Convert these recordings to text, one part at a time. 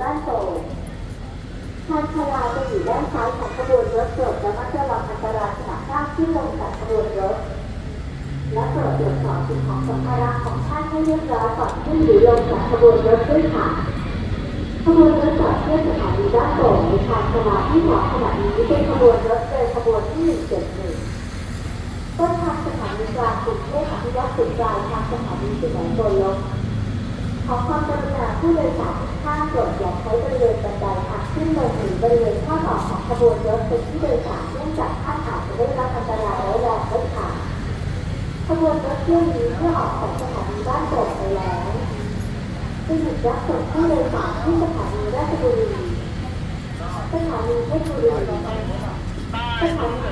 ด้านโป่งทางชลาจะอยู่ด้านซ้ายของขบวนรถโปและมัดจะรังอันตรายขณะข้ามขึ้นลงจากขบวนรถ และโปรดตรวจสอบสิ่งของสัมภาระของท่านให้เรียบร้อยก่อนขึ้นหรือลงจากขบวนรถด้วยค่ะขบวนรถจอดเที่บสถานีด้านโป่ในทางชะลาที่เหมาะขณะนี้เป็นขบวนรถเดินขบวนที่ 171ต้นทางสถานีกลางกรุงเทพอภิวัตสุดกลางทางสถานีสุไหงโกลก ขอความกรุณาผู้โดยสารทุกท่านโปรดอย่าใช้บริเวณบันไดทางขึ้นลงหรือบริเวณข้อต่อของขบวนรถเป็นที่โดยสารเนื่องจากท่านอาจจะได้รับอันตรายร้ายแรงได้ค่ะขบวนรถเที่ยวนี้เมื่อออกจากสถานีบ้านโป่งไปแล้วจะหยุดรับส่งผู้โดยสารที่สถานีราชบุรีสถานีเพชรบุรีสถานี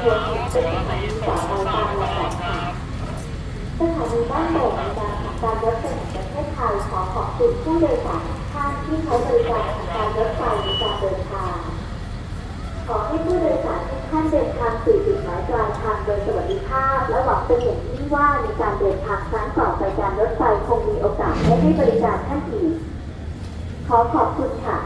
หัวหินเป็นสถานีต่อไปตามลำดับค่ะสถานีบ้านโป่งในการผลักดันรถไฟแห่งประเทศไทย ขอขอบคุณผู้โดยสารทุกท่านที่ใช้บริการของการรถไฟในการเดินทาง ขอให้ผู้โดยสารทุกท่านเดินทางสู่จุดหมายปลายทางโดยสวัสดิภาพ และหวังเป็นอย่างยิ่งว่าในการเดินทางครั้งต่อไปการรถไฟคงมีโอกาสได้ให้บริการท่านอีก ขอขอบคุณค่ะ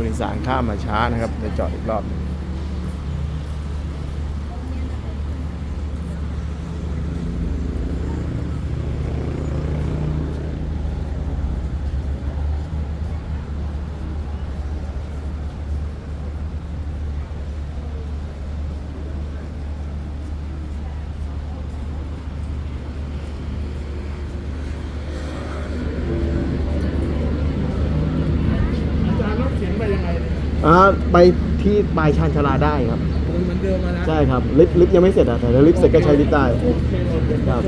ผู้โดยสารข้ามมาช้านะครับจะจอดอีกรอบหนึ่ง อ่าไปที่ปลายชานชาลาได้ครับ เหมือนเดิมมานะใช่ครับ ลิฟต์ลิฟต์ยังไม่เสร็จอะแต่ถ้าลิฟต์เสร็จก็ใช้ลิฟต์ได้โอเคโอเคครับ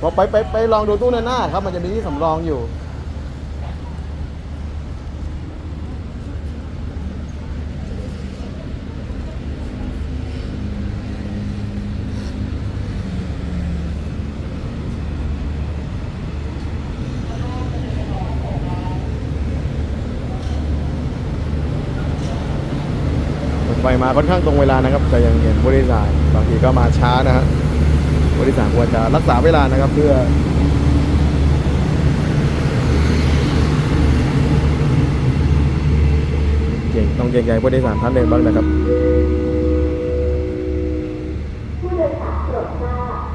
พอไปไปไปลองดูตู้หน้าหน้าครับ มันจะมีที่สำรองอยู่ ไปมาค่อนข้างตรงเวลานะครับแต่ยังเห็นผู้โดยสารบางทีก็มาช้านะฮะผู้โดยสารควรจะรักษาเวลานะครับ เพื่อเก่งต้องเกรงใจผู้โดยสารท่านเดบ้างนะครับ